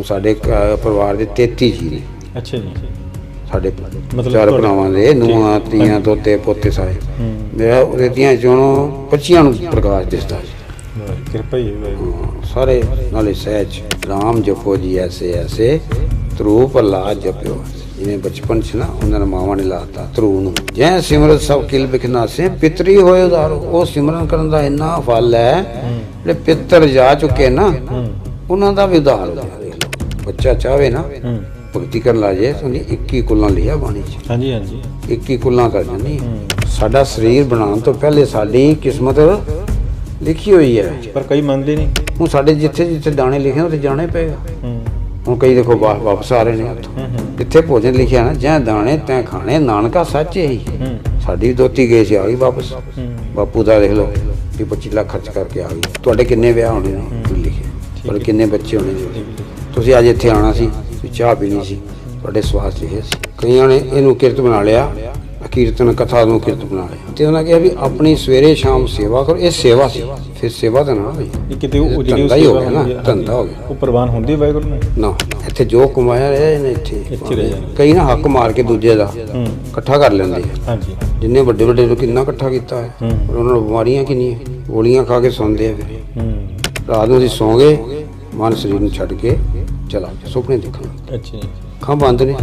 ਹੁਣ ਸਾਡੇ ਪਰਿਵਾਰ ਦੇ 33 ਜੀ ਨੇ। ਅੱਛਾ ਜੀ। ਸਾਡੇ ਮਤਲਬ ਚਾਰ ਤੁਹਾਡੇ- ਭਰਾਵਾਂ ਦੇ ਨੂੰਹਾਂ ਤੀਆਂ ਦੋਤੇ ਪੋਤੇ ਸਾਰੇ। ਹੂੰ। ਮੇਰਾ ਉਹਦੇ ਤੀਆਂ ਚੋਂ 25 ਨੂੰ ਪ੍ਰਕਾਸ਼ ਦਿਸਦਾ ਸੀ ਵਾਹਿਗੁਰੂ, ਕਿਰਪਾ ਹੀ ਹੈ ਵਾਹਿਗੁਰੂ। ਸਾਰੇ ਨਾਲੇ ਸਹਿਜ ਰਾਮ ਜਪੋ ਜੀ ਐਸੇ ਐਸੇ। ਤਰੂ ਪੱਲਾ ਜਪਿਓ। ਜਿਵੇਂ ਬਚਪਨ ਚ ਨਾ ਉਹਨਾਂ ਨੇ ਮਾਵਾਂ ਨੇ ਲਾਤਾ ਤਰੂ ਨੂੰ। ਜੈ ਸਿਮਰਤ ਸਭ ਕਿਲ ਬਿਖਨਾਸੇ ਪਿਤਰੀ ਹੋਏ ਉਦਾਰ ਉਹ ਸਿਮਰਨ ਕਰਨ ਦਾ ਇੰਨਾ ਫਲ ਹੈ ਜਿਹੜੇ ਪਿੱਤਰ ਜਾ ਚੁੱਕੇ ਨਾ ਉਹਨਾਂ ਦਾ ਵੀ ਉਦਾਰ ਹੋ ਗਿਆ। ਬੱਚਾ ਚਾਹਵੇ ਨਾ ਭਗਤੀ ਕਰਨ ਲਾ ਜੇ ਤੁਹਾਨੂੰ 21 ਕੁੱਲਾਂ ਲਿਆ ਬਾਣੀ ਚ। ਹਾਂਜੀ ਹਾਂਜੀ। 21 ਕੁੱਲਾਂ ਕਰ ਹੂੰ। ਸਾਡਾ ਸਰੀਰ ਬਣਾਉਣ ਤੋਂ ਪਹਿਲੇ ਸਾਡੀ ਕਿਸਮਤ ਲਿਖੀ ਹੋਈ ਹੈ। ਪਰ ਕਈ ਮੰਨਦੇ ਨਹੀਂ। ਹੁਣ ਸਾਡੇ ਜਿੱਥੇ ਜਿੱਥੇ ਦਾਣੇ ਲਿਖੇ ਉੱਥੇ ਜਾਣਾ ਪਏਗਾ। ਹੂੰ। ਹੁਣ ਕਈ ਦੇਖੋ ਵਾਪਸ ਆ ਰਹੇ ਨੇ ਉੱਥੋਂ ਜਿੱਥੇ ਭੋਜਨ ਲਿਖਿਆ ਨਾ ਜੈ ਦਾਣੇ ਤੈਂ ਖਾਣੇ ਨਾਨਕਾ ਸੱਚ ਹੀ। ਸਾਡੀ ਦੋਤੀ ਗਏ ਸੀ ਆ ਗਈ ਵਾਪਸ। ਬਾਪੂ ਦਾ ਦੇਖ ਲਓ ਵੀ 25 ਲੱਖ ਖਰਚ ਕਰਕੇ ਆ ਗਈ। ਤੁਹਾਡੇ ਕਿੰਨੇ ਵਿਆਹ ਹੋਣੇ ਨੇ ਲਿਖੇ? ਪਰ ਕਿੰਨੇ ਬੱਚੇ ਹੋਣੇ ਨੇ? ਤੁਸੀਂ ਅੱਜ ਇੱਥੇ ਆਣਾ ਸੀ ਤੁਸੀਂ ਚਾਹ ਪੀਣੀ ਸੀ ਤੁਹਾਡੇ ਸਵਾਸ ਲਿਖੇ ਸੀ। ਕਈਆਂ ਨੇ ਇਹਨੂੰ ਕਿਰਤ ਬਣਾ ਲਿਆ ਕੀਰਤਨ ਕਥਾ ਨੂੰ ਕਿਰਤ ਬਣਾ ਲਿਆ। ਤੇ ਉਹਨਾਂ ਕਿਹਾ ਵੀ ਆਪਣੀ ਸਵੇਰੇ ਸ਼ਾਮ ਸੇਵਾ ਕਰੋ ਇਹ ਸੇਵਾ ਸੀ ਫਿਰ ਸੇਵਾ ਤਾਂ ਨਾ ਹੋਈ ਇਹ ਕਿਤੇ ਉਹ ਜਿਹੜੀ ਧੰਦਾ ਹੀ ਹੋ ਗਿਆ ਨਾ, ਹੈ, ਧੰਦਾ ਹੋ ਗਿਆ। ਉਹ ਪ੍ਰਵਾਨ ਹੁੰਦੀ ਹੈ ਵਾਹਿਗੁਰੂ ਨੂੰ ਨਾ ਇੱਥੇ ਜੋ ਕਮਾਇਆ ਰਿਹਾ ਇਹਨੇ ਇੱਥੇ। ਕਈ ਨਾ ਹੱਕ ਮਾਰ ਕੇ ਦੂਜੇ ਦਾ ਹੂੰ। ਇਕੱਠਾ ਕਰ ਲੈਂਦੇ ਆ। ਹਾਂਜੀ। ਜਿੰਨੇ ਵੱਡੇ ਵੱਡੇ ਨੂੰ ਕਿੰਨਾ ਇਕੱਠਾ ਕੀਤਾ ਹੈ ਹੂੰ। ਪਰ ਉਹਨਾਂ ਨੂੰ ਬਿਮਾਰੀਆਂ ਕਿੰਨੀਆਂ ਗੋਲੀਆਂ ਖਾ ਕੇ ਸੌਂਦੇ ਆ ਫਿਰ। ਹੂੰ। ਰਾਤ ਨੂੰ ਅਸੀਂ ਸੌਂ ਗਏ ਮਨ ਸਰੀਰ ਨੂੰ ਛੱਡ ਕੇ ਚਲਾ ਸੁਪਨੇ ਦੇਖਣਾ। ਅੱਛਾ ਜੀ। ਅੱਖਾਂ ਬੰਦ ਨੇ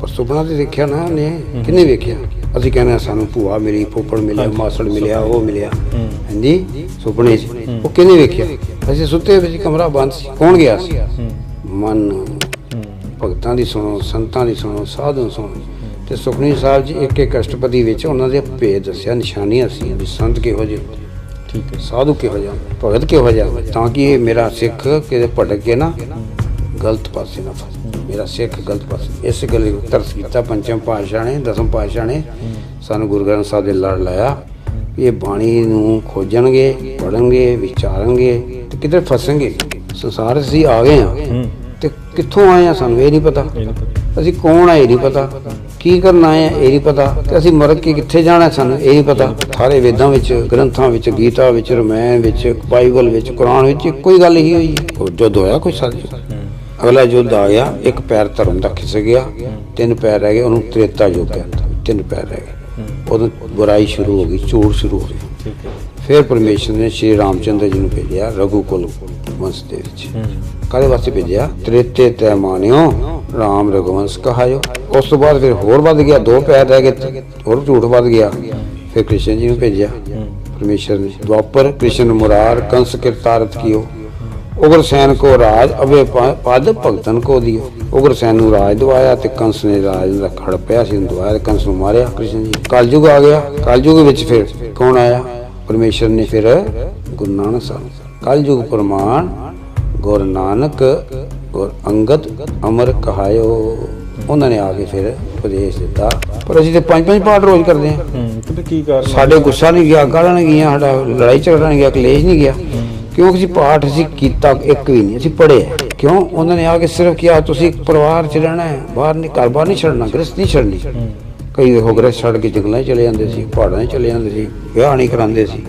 ਪਰ ਸੁਪਨਾ ਤੇ ਦੇਖਿਆ ਨਾ ਨੇ ਕਿੰਨੇ ਵੇਖਿਆ? ਅਸੀਂ ਕਹਿੰਦੇ ਸਾਨੂੰ ਭੂਆ ਮੇਰੀ ਫੋਪੜ ਮਿਲਿਆ ਮਾਸੜ ਮਿਲਿਆ ਉਹ ਮਿਲਿਆ। ਹਾਂਜੀ ਸੁਪਨੇ 'ਚ। ਉਹ ਕਿੰਨੇ ਵੇਖਿਆ? ਅਸੀਂ ਸੁੱਤੇ ਵਿੱਚ ਕਮਰਾ ਬੰਦ ਸੀ। ਕੌਣ ਗਿਆ ਸੀ? ਮਨ। ਭਗਤਾਂ ਦੀ ਸੁਣੋ ਸੰਤਾਂ ਦੀ ਸੁਣੋ ਸਾਧੂ ਸੁਣੋ। ਤੇ ਸੁਖਨੀ ਸਾਹਿਬ ਜੀ ਇੱਕ ਇੱਕ ਅਸ਼ਟਪਦੀ ਵਿੱਚ ਉਹਨਾਂ ਦੇ ਭੇਦ ਦੱਸਿਆ ਨਿਸ਼ਾਨੀਆਂ ਸੀ। ਵੀ ਸੰਤ ਕਿਹੋ ਜਿਹੇ? ਠੀਕ ਹੈ। ਸਾਧੂ ਕਿਹੋ ਜਿਹਾ? ਭਗਤ ਕਿਹੋ ਜਿਹਾ? ਤਾਂ ਕਿ ਇਹ ਮੇਰਾ ਸਿੱਖ ਕਿਤੇ ਭਟਕ ਕੇ ਨਾ ਗਲਤ ਪਾਸੇ ਨਾ ਫਸੇ ਮੇਰਾ ਸਿੱਖ ਗਲਤ ਪਾਸੇ। ਇਸ ਗੱਲ ਨੂੰ ਤਰਸ ਕੀਤਾ। ਪੰਚਮ ਪਾਤਸ਼ਾਹ ਨੇ ਦਸਮ ਪਾਤਸ਼ਾਹ ਨੇ ਸਾਨੂੰ ਗੁਰੂ ਗ੍ਰੰਥ ਸਾਹਿਬ ਦੇ ਲੜ ਲਾਇਆ ਇਹ ਬਾਣੀ ਨੂੰ ਖੋਜਣਗੇ ਪੜਨਗੇ ਵਿਚਾਰਨਗੇ ਤੇ ਕਿਤੇ ਫਸਣਗੇ? ਸੰਸਾਰ ਅਸੀਂ ਆ ਗਏ ਆ ਹੂੰ। ਤੇ ਕਿੱਥੋਂ ਆਏ ਆ ਸਾਨੂੰ ਇਹ ਨਹੀਂ ਪਤਾ। ਅਸੀਂ ਕੌਣ ਆ ਇਹ ਨਹੀਂ ਪਤਾ। ਕੀ ਕਰਨ ਆਏ ਆ ਇਹ ਨਹੀਂ ਪਤਾ। ਤੇ ਅਸੀਂ ਮਰ ਕੇ ਕਿੱਥੇ ਜਾਣਾ ਸਾਨੂੰ ਇਹ ਨਹੀਂ ਪਤਾ। ਸਾਰੇ ਵੇਦਾਂ ਵਿੱਚ ਗ੍ਰੰਥਾਂ ਵਿੱਚ ਗੀਤਾ ਵਿੱਚ ਰਮਾਇਣ ਵਿੱਚ ਬਾਈਬਲ ਵਿੱਚ ਕੁਰਾਨ ਵਿੱਚ ਹੀ ਗੱਲ ਹੀ ਹੋਈ ਹੈ। ਜੁੱਧ ਹੋਇਆ ਕੋਈ ਹੂੰ ਅਗਲਾ ਯੁੱਧ ਆ ਗਿਆ ਇੱਕ ਪੈਰ ਧਰਮ ਦਾ ਖਿਸ ਗਿਆ ਤਿੰਨ ਪੈਰ ਰਹਿ ਗਏ ਉਹਨੂੰ ਤ੍ਰੇਤਾ ਯੁੱਗ ਕਹਿੰਦਾ ਤਿੰਨ ਪੈਰ ਰਹਿ ਗਏ। ਉਦੋਂ ਬੁਰਾਈ ਸ਼ੁਰੂ ਹੋ ਗਈ ਝੂਠ ਸ਼ੁਰੂ ਹੋ ਹੈ। ਫਿਰ ਪਰਮੇਸ਼ਰ ਨੇ ਸ਼੍ਰੀ ਰਾਮਚੰਦਰ ਜੀ ਨੂੰ ਭੇਜਿਆ ਰਘੂਕੁਲ ਵੰਸ਼ ਦੇ ਵਿੱਚ। ਕਾਹਦੇ ਵਾਸਤੇ ਭੇਜਿਆ? ਤ੍ਰੇਤੇ ਤੈ ਮਾਨਿਓ ਰਾਮ ਰਘੁਵੰਸ਼ ਕਹਾਇਓ। ਉਸ ਤੋਂ ਬਾਅਦ ਫਿਰ ਹੋਰ ਵੱਧ ਗਿਆ ਦੋ ਪੈਰ ਰਹਿ ਗਏ ਹੋਰ ਝੂਠ ਵੱਧ ਗਿਆ। ਫਿਰ ਕ੍ਰਿਸ਼ਨ ਜੀ ਨੂੰ ਭੇਜਿਆ। ਪਰਮੇਸ਼ਰ ਨੇ ਦੁਆਪਰ ਕ੍ਰਿਸ਼ਨ ਮੁਰਾਰ ਕੰਸ ਕਿਰਤਾਰਤ ਕੀਓ। ਉਗਰ ਸੈਨ ਕੋ ਰਾਜ ਅਵੇ ਪਦ ਭਗਤਨ ਕੋ ਦਿਓ ਉਗਰ ਸੈਨ ਨੂੰ ਰਾਜ ਦਵਾਇਆ ਤੇ ਕੰਸ ਨੇ ਰਾਜ ਦਾ ਖੜ ਪਿਆ ਸੀ ਦਵਾਇਆ ਤੇ ਕੰਸ ਨੂੰ ਮਾਰਿਆ ਕ੍ਰਿਸ਼ਨ ਜੀ। ਕਲਯੁਗ ਆ ਗਿਆ। ਕਲਯੁਗ ਵਿੱਚ ਫਿਰ ਕੌਣ ਆਇਆ? ਪਰਮੇਸ਼ਰ ਨੇ ਫਿਰ ਗੁਰੂ ਨਾਨਕ ਸਾਹਿਬ। ਕਲਯੁਗ ਪ੍ਰਮਾਣ ਗੁਰ ਨਾਨਕ ਗੁਰ ਅੰਗਦ ਅਮਰ ਕਹਾਇਓ। ਉਹਨਾਂ ਨੇ ਆ ਕੇ ਫਿਰ ਉਪਦੇਸ਼ ਦਿੱਤਾ। ਪਰ ਅਸੀਂ ਤੇ ਪੰਜ ਪੰਜ ਪਾਠ ਰੋਜ਼ ਕਰਦੇ ਹਾਂ। ਹੂੰ ਤੇ ਕੀ ਕਾਰਨ ਸਾਡੇ ਗੁੱਸਾ ਨਹੀਂ ਗਿਆ ਗਾਲਾਂ ਨਹੀਂ ਗਈਆਂ ਸਾਡਾ ਲੜਾਈ ਝਗੜਾ ਨਹੀਂ ਗਿਆ ਕਲੇਸ਼ ਨਹੀਂ ਗਿਆ। ਕਿਉਂਕਿ ਅਸੀਂ ਪਾਠ ਅਸੀਂ ਕੀਤਾ ਇੱਕ ਵੀ ਨਹੀਂ ਅਸੀਂ ਪੜ੍ਹੇ ਕਿਉਂ? ਉਹਨਾਂ ਨੇ ਆ ਕੇ ਸਿਰਫ ਕਿਹਾ ਤੁਸੀਂ ਪਰਿਵਾਰ ਚ ਰਹਿਣਾ ਹੈ ਬਾਹਰ ਨਹੀਂ ਘਰ ਬਾਹਰ ਨਹੀਂ ਛੱਡਣਾ ਗ੍ਰਸਤ ਨਹੀਂ ਛੱਡਣੀ। ਕਈ ਦੇਖੋ ਗ੍ਰਸਤ ਛੱਡ ਕੇ ਜੰਗਲਾਂ 'ਚ ਚਲੇ ਜਾਂਦੇ ਸੀ ਪਹਾੜਾਂ 'ਚ ਚਲੇ ਜਾਂਦੇ ਸੀ ਵਿਆਹ ਨਹੀਂ ਕਰਾਉਂਦੇ ਸੀ।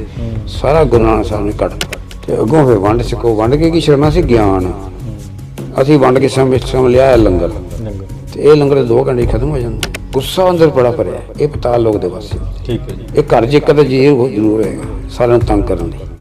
ਸਾਰਾ ਗੁਰੂ ਨਾਨਕ ਸਾਹਿਬ ਨੇ ਕੱਟ ਤੇ ਅੱਗੋਂ ਫਿਰ ਵੰਡ ਸਕੋ ਵੰਡ ਕੇ ਕੀ ਛੱਡਣਾ? ਸੀ ਗਿਆਨ। ਅਸੀਂ ਵੰਡ ਕੇ ਸਮਝ ਸਮਝ ਲਿਆ ਲੰਗਰ। ਤੇ ਇਹ ਲੰਗਰ ਦੇ 2 ਘੰਟੇ ਖਤਮ ਹੋ ਜਾਂਦਾ। ਗੁੱਸਾ ਅੰਦਰ ਬੜਾ ਭਰਿਆ ਇਹ ਪਤਾ ਲੋਕ ਦੇ ਵਾਸਤੇ ਠੀਕ ਹੈ ਜੀ। ਇਹ ਘਰ ਇੱਕ ਤਾਂ ਜੀ ਜ਼ਰੂਰ ਹੋਏਗਾ। ਸਾਰਿਆਂ ਨੂੰ ਤੰਗ ਕਰਨ ਲਈ।